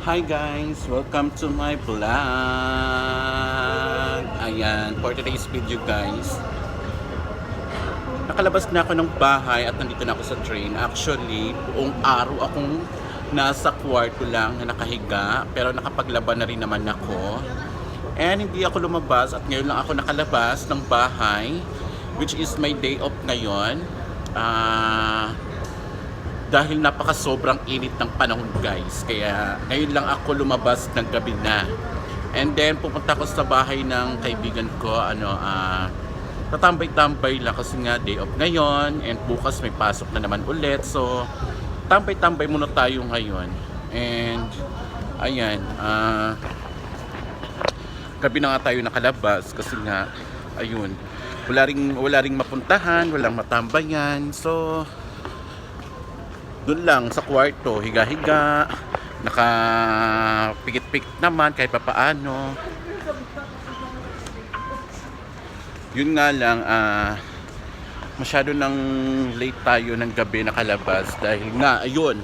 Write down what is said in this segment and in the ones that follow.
Hi guys! Welcome to my vlog! Ayan, for today's video guys, nakalabas na ako ng bahay at nandito na ako sa train. Actually, buong araw akong nasa kwarto lang na nakahiga, pero nakapaglaban na rin naman ako. And hindi ako lumabas at ngayon lang ako nakalabas ng bahay, which is my day off ngayon. Ah... dahil napaka sobrang init ng panahon guys. Kaya ngayon lang ako lumabas ng gabi na. And then pupunta ako sa bahay ng kaibigan ko. Ano ah tatambay-tambay lang kasi nga day off ngayon. And bukas may pasok na naman ulit. So tambay-tambay muna tayo ngayon. And ayan ah gabi na nga tayo nakalabas kasi nga ayun wala ring wala ring mapuntahan walang matambayan. So doon lang sa kwarto, higa-higa, nakapikit-pikit naman kahit papaano. Yun nga lang, ah, masyado nang late tayo ng gabi nakalabas dahil nga, ayun.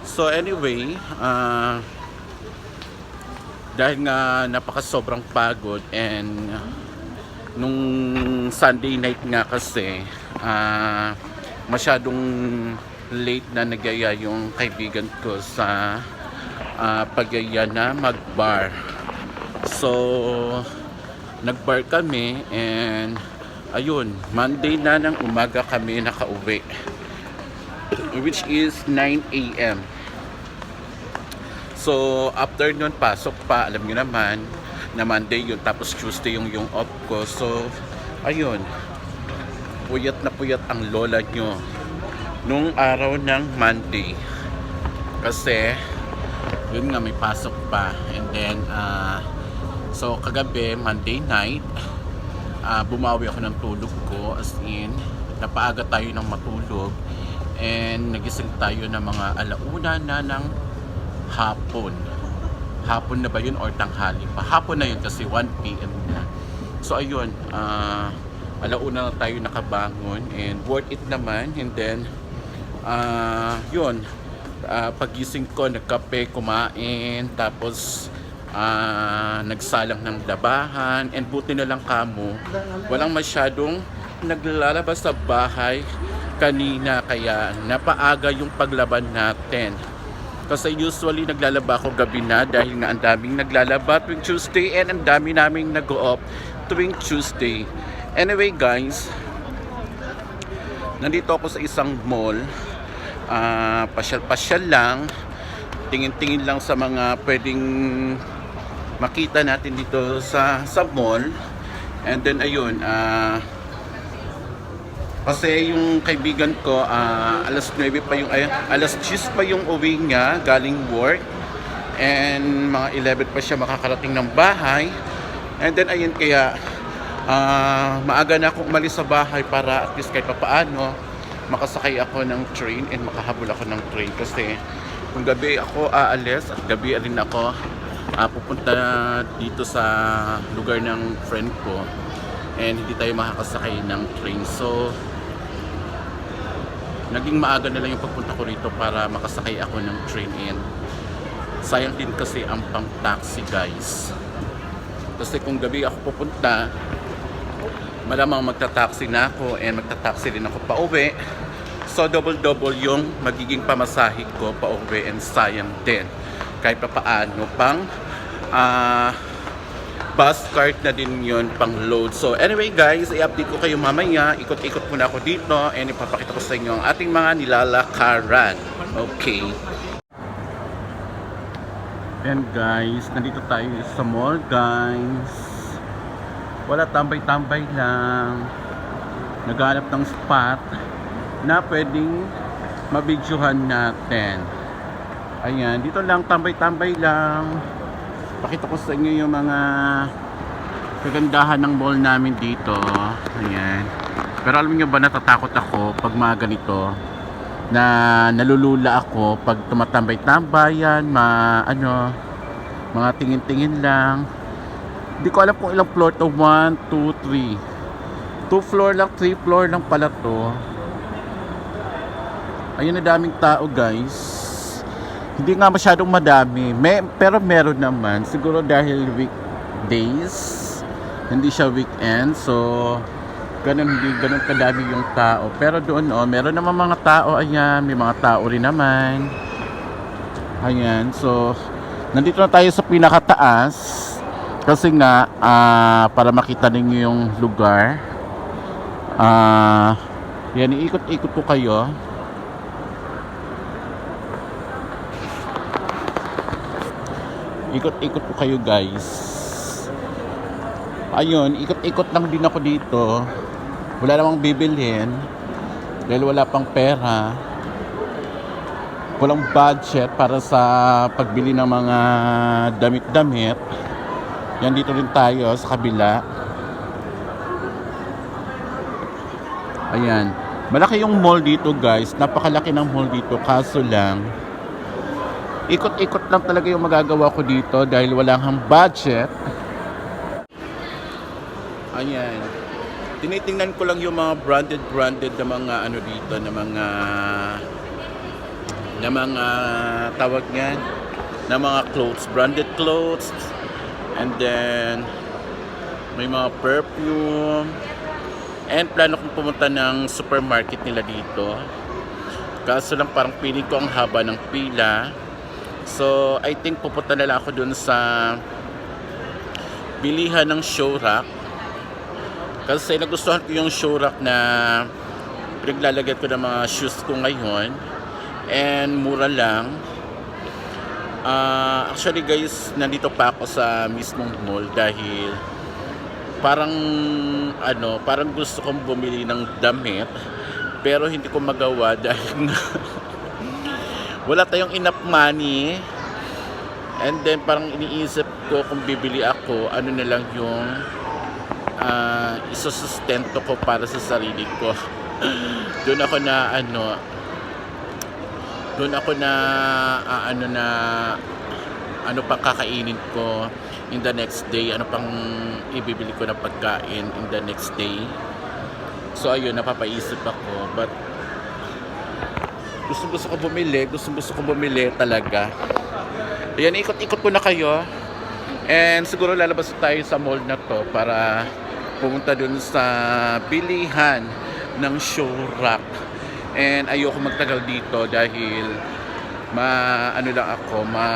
So anyway, ah, dahil nga napaka sobrang pagod and nung Sunday night nga kasi, ah, masyadong late na nagyaya yung kaibigan ko sa uh, pagyaya na magbar. So, nagbar kami and ayun, Monday na ng umaga kami nakauwi. Which is 9 a.m. So, after nun, pasok pa. Alam nyo naman, na Monday yun. Tapos Tuesday yung yung off ko. So, ayun. Puyat na puyat ang lola nyo nung araw ng Monday. Kasi, yun nga, may pasok pa. And then, uh, so kagabi, Monday night, uh, bumawi ako ng tulog ko. As in, napaaga tayo ng matulog. And nagising tayo ng mga alauna na ng hapon. Hapon na ba yun or tanghali pa? Hapon na yun kasi 1 p.m. na. So ayun, uh, alauna na tayo nakabangon and worth it naman and then ah yun. Ah, pagising ko nagkape kumain tapos ah, nagsalang ng labahan and buti na lang kamo walang masyadong naglalabas sa bahay kanina kaya napaaga yung paglaban natin. Kasi usually naglalaba ako gabi na dahil nga ang daming naglalaba tuwing Tuesday and ang dami naming nag-off tuwing Tuesday. Anyway guys nandito ako sa isang mall ah, pasyal-pasyal lang. Tingin-tingin lang sa mga pwedeng makita natin dito sa sa mall and then ayun ah, kasi yung kaibigan ko ah, alas 9 pa yung ay, alas 10 pa yung uwi niya galing work. And mga 11 pa siya makakarating ng bahay. And then ayun kaya ah, maaga na akong umalis sa bahay para at least kahit papaano makasakay ako ng train and makahabol ako ng train kasi kung gabi ako aalis at gabi rin ako ah, pupunta dito sa lugar ng friend ko and hindi tayo makakasakay ng train. So naging maaga na lang yung pagpunta ko rito para makasakay ako ng train. And sayang din kasi ang pang taxi guys. Kasi kung gabi ako pupunta malamang magta-taxi na ako and magta-taxi din ako pa uwi. So double-double yung magiging pamasahe ko pa uwi and sayang din. Kahit pa paano pang ah bus cart na din yun pang load. So anyway guys, i-update ko kayo mamaya. Ikot-ikot muna ako dito and ipapakita ko sa inyo ang ating mga nilalakaran. Okay. And guys, nandito tayo sa mall guys wala tambay-tambay lang. Naghanap ng spot na pwedeng mabidyohan natin. Ayan dito lang tambay-tambay lang. Pakita ko sa inyo yung mga kagandahan ng mall namin dito. Ayan. Pero alam niyo ba natatakot ako pag mga ganito na nalulula ako pag tumatambay-tambay yan ma ano mga tingin-tingin lang Hindi ko alam kung ilang floor to. 1, 2, 3. 2 floor lang, 3 floor lang pala to. Ayun na daming tao guys. Hindi nga masyadong madami. May, pero meron naman. Siguro dahil weekdays. Hindi siya weekend. So, ganun, hindi ganun kadami yung tao. Pero doon, oh, meron naman mga tao. Ayan, may mga tao rin naman. Ayan, so, nandito na tayo sa pinakataas. Kasi nga, ah, para makita ninyo yung lugar. Ah, yan, iikot-ikot ko kayo. Ikot-ikot ko kayo guys. Ayun, ikot-ikot lang din ako dito. Wala namang bibilhin. Dahil wala pang pera. Walang budget para sa pagbili ng mga damit-damit. Yan dito rin tayo sa kabila. Ayan. Malaki yung mall dito guys. Napakalaki ng mall dito. Kaso lang, ikot-ikot lang talaga yung magagawa ko dito dahil wala kang budget. Ayan. Tinitingnan ko lang yung mga branded branded na mga ano dito na mga na mga tawag niyan na mga clothes, branded clothes and then may mga perfume. And plano kong pumunta ng supermarket nila dito. Kaso lang parang piling ko ang haba ng pila. So I think pupunta na lang ako dun sa bilihan ng show rack kasi nagustuhan ko yung show rack na pinaglalagay ko ng mga shoes ko ngayon. And mura lang Ah, actually guys, nandito pa ako sa mismong mall dahil parang ano, parang gusto kong bumili ng damit pero hindi ko magawa dahil wala tayong enough money. And then parang iniisip ko kung bibili ako ano na lang yung uh, isusustento ko para sa sarili ko. Doon ako na ano doon ako na ah, ano na ano pang kakainin ko in the next day? Ano pang ibibili ko na pagkain in the next day? So ayun napapaisip ako but gusto gusto ko bumili gusto gusto ko bumili talaga. Ayan ikot-ikot ko na kayo. And siguro lalabas tayo sa mall na to para pumunta dun sa bilihan ng show rack and ayoko magtagal dito dahil ma ano lang ako ma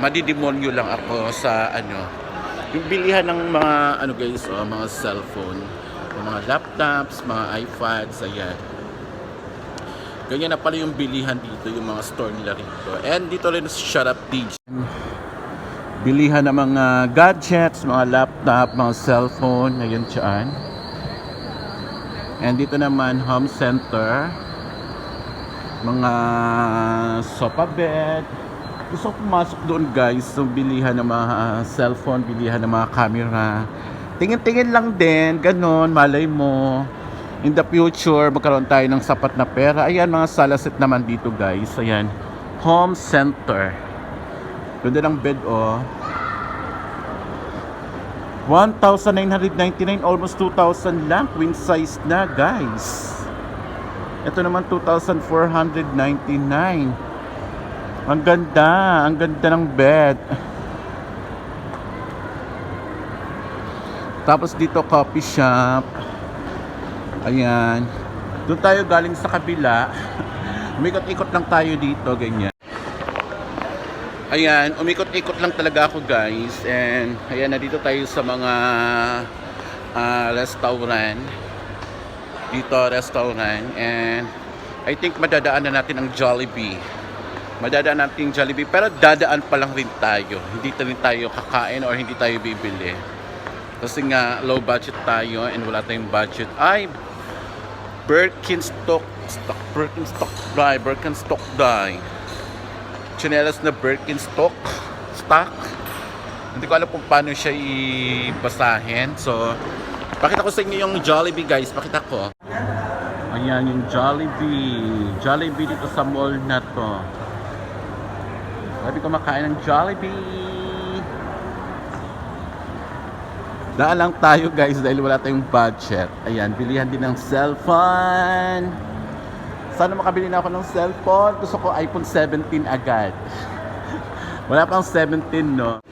madidemonyo lang ako sa ano yung bilihan ng mga ano guys oh, mga cellphone mga laptops mga iPads ayan. Ganyan na pala yung bilihan dito yung mga store nila rito. And dito rin sa Shut Up DJ bilihan ng mga gadgets mga laptop mga cellphone ayan dyan and dito naman home center mga sofa bed. Gusto ko pumasok doon guys, so bilihan ng mga cellphone, bilihan ng mga camera. Tingin-tingin lang din, ganun, malay mo. In the future, magkaroon tayo ng sapat na pera. Ayan, mga salasit naman dito guys. Ayan, home center. Ganda ng bed oh. 1,999, almost 2,000 lang. Queen size na guys. Ito naman 2,499. Ang ganda, ang ganda ng bed. Tapos dito coffee shop. Ayan. Doon tayo galing sa kabila. Umikot-ikot lang tayo dito, ganyan. Ayan, umikot-ikot lang talaga ako guys. And ayan, na dito tayo sa mga ah, restaurant dito restaurant and I think madadaan na natin ang Jollibee. Madadaan natin yung Jollibee pero dadaan pa lang rin tayo. Hindi rin tayo kakain or hindi tayo bibili. Kasi nga low budget tayo and wala tayong budget. Ay Birkenstock stock Birkenstock dye Birkenstock dye chinelas na Birkenstock stock. Hindi ko alam kung paano siya ibasahin. So Pakita ko sa inyo yung Jollibee guys, pakita ko. Ayan yung Jollibee. Jollibee dito sa mall na to. Sabi ko makain ng Jollibee. Daan lang tayo guys dahil wala tayong budget. Ayan, bilihan din ng cellphone. Sana makabili na ako ng cellphone. Gusto ko iPhone 17 agad. wala pang 17, no?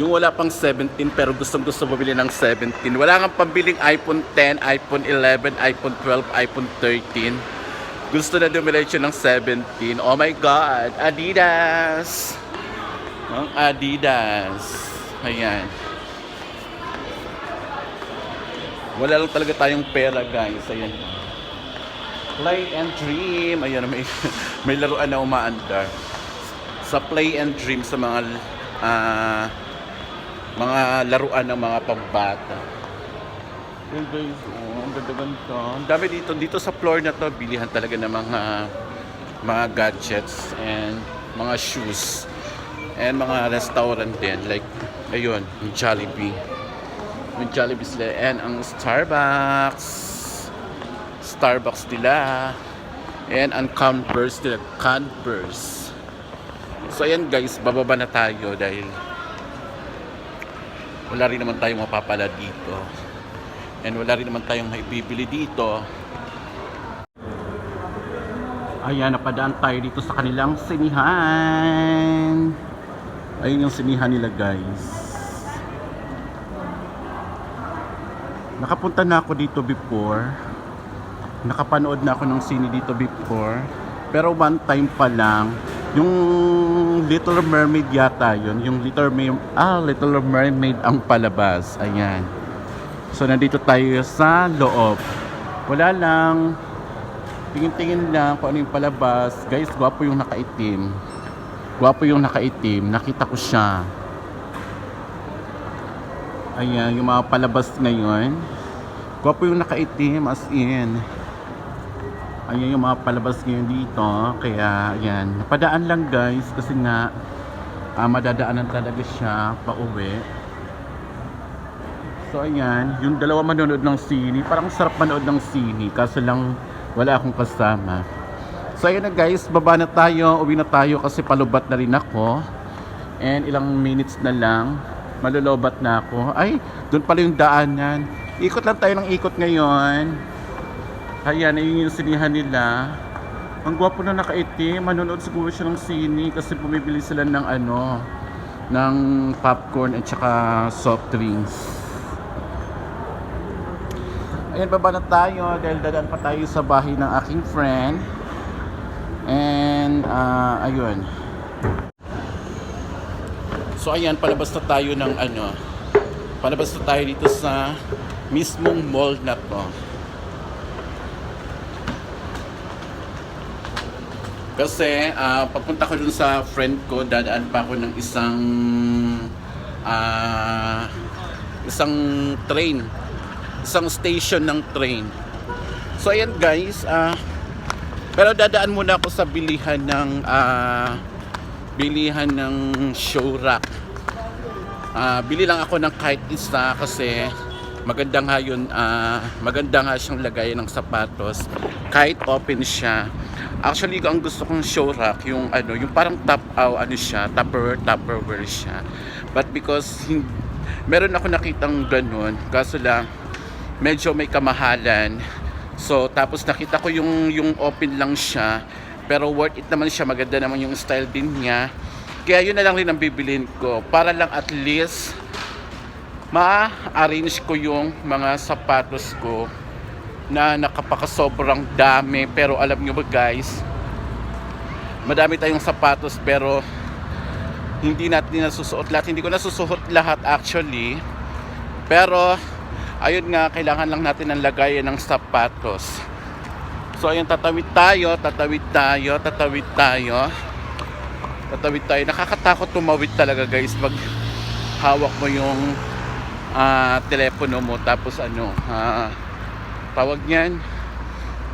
Yung wala pang 17 pero gustong gusto mabili ng 17. Wala kang pambiling iPhone 10, iPhone 11, iPhone 12, iPhone 13. Gusto na dumiretso ng 17. Oh my God! Adidas! Ang Adidas. Ayan. Wala lang talaga tayong pera guys. Ayan. Play and Dream. Ayan, may, may laruan na umaandar. Sa Play and Dream sa mga ah, mga laruan ng mga pambata. Ayan guys, oh, ang ganda-ganda. Ang dami dito. Dito sa floor na to, bilihan talaga ng mga mga gadgets and mga shoes and mga restaurant din like ayun yung Jollibee yung Jollibee sila and ang Starbucks Starbucks nila and ang Converse nila Converse so ayan guys bababa na tayo dahil wala rin naman tayong mapapala dito and wala rin naman tayong maibibili dito Ayan, napadaan tayo dito sa kanilang sinihan. Ayun yung sinihan nila, guys. Nakapunta na ako dito before. Nakapanood na ako ng sini dito before. Pero one time pa lang. Yung Little Mermaid yata yun. Yung Little Mermaid, ah, Little Mermaid ang palabas. Ayan. So, nandito tayo sa loob. Wala lang. Tingin-tingin lang kung ano yung palabas. Guys, gwapo yung nakaitim. Gwapo yung nakaitim. Nakita ko siya. Ayan, yung mga palabas ngayon. Gwapo yung nakaitim as in. Ayan yung mga palabas ngayon dito. Kaya, ayan. Napadaan lang guys kasi nga ah, madadaanan talaga siya pa uwi. So, ayan. Yung dalawa manonood ng sini. Parang sarap manood ng sini. Kaso lang, wala akong kasama. So ayun na guys, baba na tayo, uwi na tayo kasi palubat na rin ako. And ilang minutes na lang, malulobat na ako. Ay, doon pala yung daanan. Ikot lang tayo ng ikot ngayon. Ayan, ayun yung sinihan nila. Ang gwapo na nakaitim, manonood siguro siya ng sini kasi bumibili sila ng ano, ng popcorn at saka soft drinks. Ayan, baba na tayo dahil dadaan pa tayo sa bahay ng aking friend. And, ah, ayun. So, ayan, palabas na tayo ng ano. Palabas na tayo dito sa mismong mall na to. Kasi, ah, papunta ko dun sa friend ko, dadaan pa ako ng isang ah, isang train isang station ng train. So ayan guys, ah pero dadaan muna ako sa bilihan ng ah bilihan ng show rack. Ah, bili lang ako ng kahit isa kasi maganda nga yun, ah, maganda nga siyang lagay ng sapatos kahit open siya. Actually, ang gusto kong show rack, yung ano, yung parang top out, ano siya, tupper, tupperware siya. But because hin- meron ako nakitang ganun, kaso lang medyo may kamahalan. So, tapos nakita ko yung, yung open lang siya. Pero worth it naman siya. Maganda naman yung style din niya. Kaya yun na lang rin ang bibilin ko. Para lang at least ma-arrange ko yung mga sapatos ko na nakapakasobrang dami. Pero alam nyo ba guys, madami tayong sapatos pero hindi natin nasusuot lahat. Hindi ko nasusuot lahat actually. Pero ayun nga, kailangan lang natin ng lagayan ng sapatos. So, ayun, tatawid tayo, tatawid tayo, tatawid tayo. Tatawid tayo. Nakakatakot tumawid talaga guys pag hawak mo yung ah, telepono mo tapos ano, ah, tawag niyan,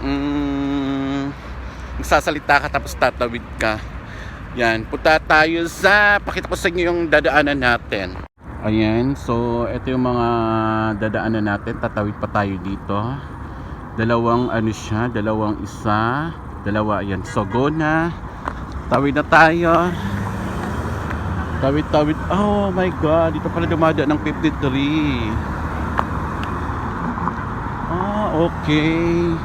mm, magsasalita ka tapos tatawid ka. Yan, punta tayo sa, pakita ko sa inyo yung dadaanan natin. Ayan, so ito yung mga dadaanan natin. Tatawid pa tayo dito. Dalawang ano siya, dalawang isa, dalawa. Ayan, so go na. Tawid na tayo. Tawid, tawid. Oh my God, dito pala dumadaan ng 53. Okay.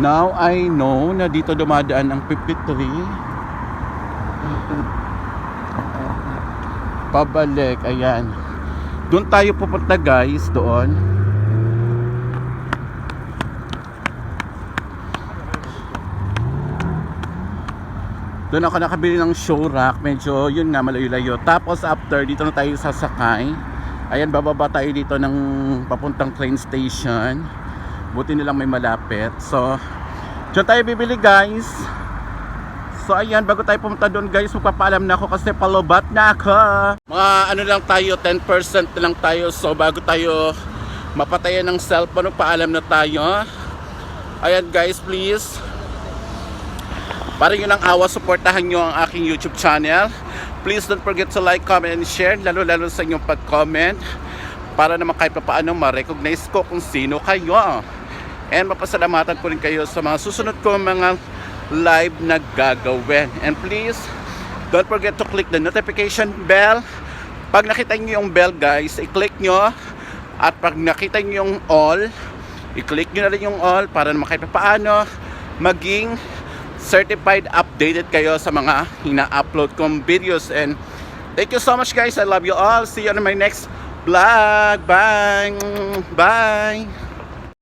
Now I know na dito dumadaan ang 53. Pabalik, ayan. Doon tayo pupunta guys, doon. Doon ako nakabili ng show rack. Medyo yun nga malayo-layo. Tapos after dito na tayo sasakay. Ayan bababa tayo dito ng papuntang train station. Buti nilang may malapit. So diyan tayo bibili guys. So ayan bago tayo pumunta doon guys magpapaalam na ako kasi palubat na ako. Mga ano lang tayo 10% na lang tayo. So bago tayo mapatayan ng cellphone paalam na tayo. Ayan guys please para yun ang awa, supportahan nyo ang aking YouTube channel. Please don't forget to like, comment, and share, lalo-lalo sa inyong pag-comment para naman kahit paano ma-recognize ko kung sino kayo. And mapasalamatan ko rin kayo sa mga susunod ko mga live na gagawin. And please, don't forget to click the notification bell. Pag nakita nyo yung bell guys, i-click nyo. At pag nakita nyo yung all, i-click nyo na rin yung all para naman kahit paano maging certified updated kayo sa mga ina-upload kong videos and thank you so much guys I love you all see you on my next vlog bye bye